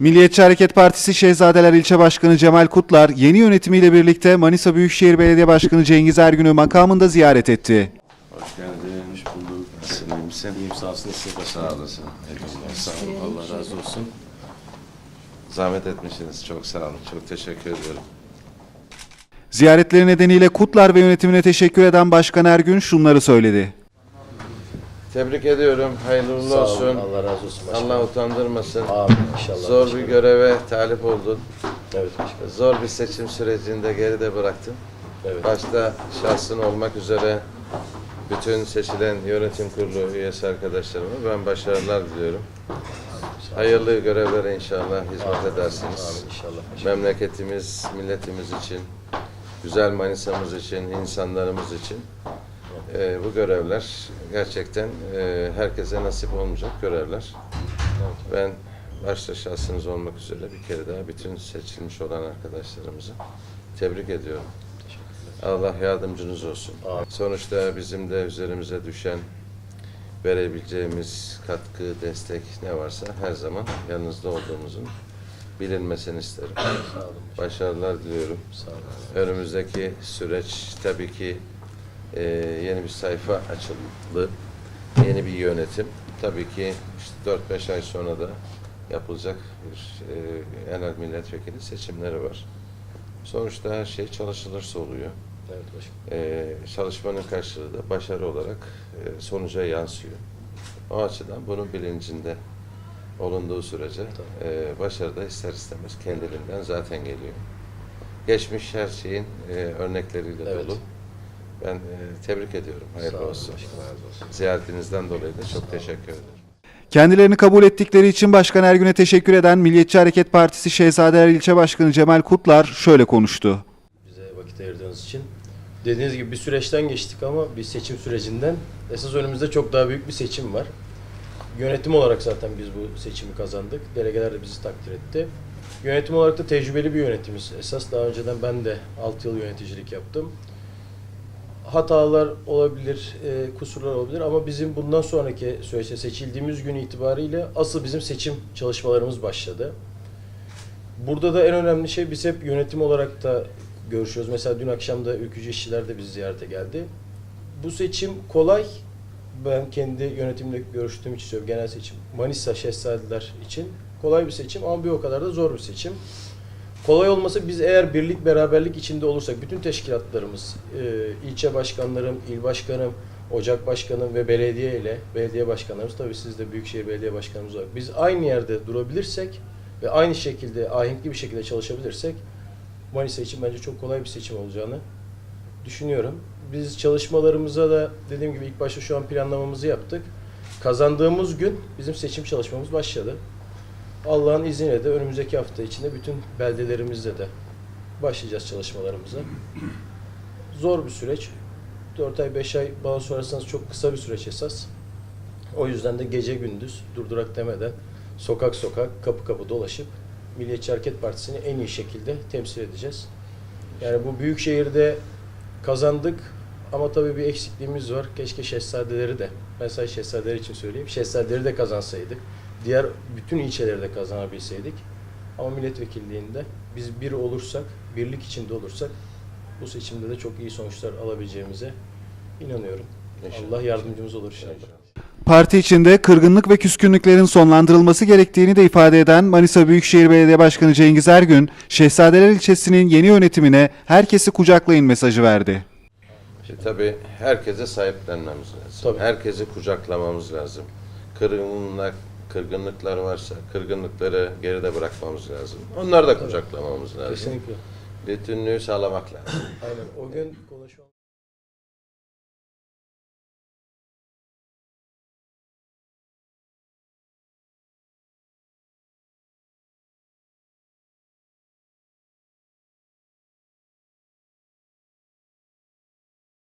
Milliyetçi Hareket Partisi Şehzadeler İlçe Başkanı Cemal Kutlar, yeni yönetimiyle birlikte Manisa Büyükşehir Belediye Başkanı Cengiz Ergün'ü makamında ziyaret etti. Hoş geldin. Hoş bulduk. Nasılsın? İyi misin? İyiyim sağ olsun. Siz de sağ olasın. Eyvallah. Sağ olun. Allah razı olsun. Zahmet etmişsiniz. Çok sağ olun. Çok teşekkür ediyorum. Ziyaretleri nedeniyle Kutlar ve yönetimine teşekkür eden Başkan Ergün şunları söyledi. Tebrik ediyorum. Hayırlı uğurlu Sağ olun, olsun. Allah razı olsun başkanım. Allah utandırmasın. Amin inşallah. Zor bir başkanım. göreve talip oldun. Evet başkanım. Zor bir seçim sürecinde geride bıraktın. Evet. Başta şahsın olmak üzere bütün seçilen yönetim kurulu üyesi arkadaşlarıma ben başarılar diliyorum. Hayırlı görevlere inşallah hizmet edersiniz. Amin inşallah başkanım. memleketimiz, milletimiz için, güzel Manisa'mız için, insanlarımız için e, bu görevler gerçekten e, herkese nasip olmayacak görevler. Ben başta şahsınız olmak üzere bir kere daha bütün seçilmiş olan arkadaşlarımızı tebrik ediyorum. Allah yardımcınız olsun. Sonuçta bizim de üzerimize düşen verebileceğimiz katkı, destek ne varsa her zaman yanınızda olduğumuzun bilinmesini isterim. Sağ olun. Başarılar diliyorum. Sağ olun. Önümüzdeki süreç tabii ki e, yeni bir sayfa açıldı. Yeni bir yönetim. Tabii ki işte 4-5 ay sonra da yapılacak bir e, genel milletvekili seçimleri var. Sonuçta her şey çalışılırsa oluyor. Evet başkanım. E, çalışmanın karşılığı da başarı olarak e, sonuca yansıyor. O açıdan bunun bilincinde olunduğu sürece e, başarı da ister istemez kendiliğinden zaten geliyor. Geçmiş her şeyin e, örnekleriyle Evet. dolu. Ben e, tebrik ediyorum. Hayırlı olsun. olsun. Ziyaretinizden dolayı da çok teşekkür ederim. Kendilerini kabul ettikleri için Başkan Ergün'e teşekkür eden Milliyetçi Hareket Partisi Şehzadeler İlçe Başkanı Cemal Kutlar şöyle konuştu. Bize vakit ayırdığınız için. Dediğiniz gibi bir süreçten geçtik ama bir seçim sürecinden. Esas önümüzde çok daha büyük bir seçim var. Yönetim olarak zaten biz bu seçimi kazandık. Delegeler de bizi takdir etti. Yönetim olarak da tecrübeli bir yönetimiz. Esas daha önceden ben de 6 yıl yöneticilik yaptım. Hatalar olabilir, e, kusurlar olabilir ama bizim bundan sonraki süreçte seçildiğimiz gün itibariyle asıl bizim seçim çalışmalarımız başladı. Burada da en önemli şey biz hep yönetim olarak da görüşüyoruz. Mesela dün akşam da ülkücü işçiler de bizi ziyarete geldi. Bu seçim kolay. Ben kendi yönetimle görüştüğüm için söylüyorum. Genel seçim Manisa Şehzadeler için kolay bir seçim ama bir o kadar da zor bir seçim. Kolay olmasa biz eğer birlik beraberlik içinde olursak bütün teşkilatlarımız, e, ilçe başkanlarım, il başkanım, ocak başkanım ve belediye ile belediye başkanlarımız tabii siz de Büyükşehir Belediye Başkanımız olarak biz aynı yerde durabilirsek ve aynı şekilde ahenkli bir şekilde çalışabilirsek Manisa için bence çok kolay bir seçim olacağını düşünüyorum. Biz çalışmalarımıza da dediğim gibi ilk başta şu an planlamamızı yaptık. Kazandığımız gün bizim seçim çalışmamız başladı. Allah'ın izniyle de önümüzdeki hafta içinde bütün beldelerimizde de başlayacağız çalışmalarımıza. Zor bir süreç. 4 ay 5 ay bana sorarsanız çok kısa bir süreç esas. O yüzden de gece gündüz durdurak demeden sokak sokak kapı kapı dolaşıp Milliyetçi Hareket Partisi'ni en iyi şekilde temsil edeceğiz. Yani bu büyük şehirde kazandık ama tabii bir eksikliğimiz var. Keşke şehzadeleri de, ben sadece şehzadeler için söyleyeyim, şehzadeleri de kazansaydık. Diğer bütün ilçeleri de kazanabilseydik. Ama milletvekilliğinde biz bir olursak, birlik içinde olursak bu seçimde de çok iyi sonuçlar alabileceğimize inanıyorum. İnşallah. Allah yardımcımız olur inşallah. Parti içinde kırgınlık ve küskünlüklerin sonlandırılması gerektiğini de ifade eden Manisa Büyükşehir Belediye Başkanı Cengiz Ergün, Şehzadeler ilçesinin yeni yönetimine herkesi kucaklayın mesajı verdi. Şimdi tabii herkese sahiplenmemiz lazım. Tabii. Herkesi kucaklamamız lazım. Kırgınlık, kırgınlıklar varsa kırgınlıkları geride bırakmamız lazım. Onları da kucaklamamız lazım. Kesinlikle. Bütünlüğü sağlamak lazım. Aynen. O gün konuşmam.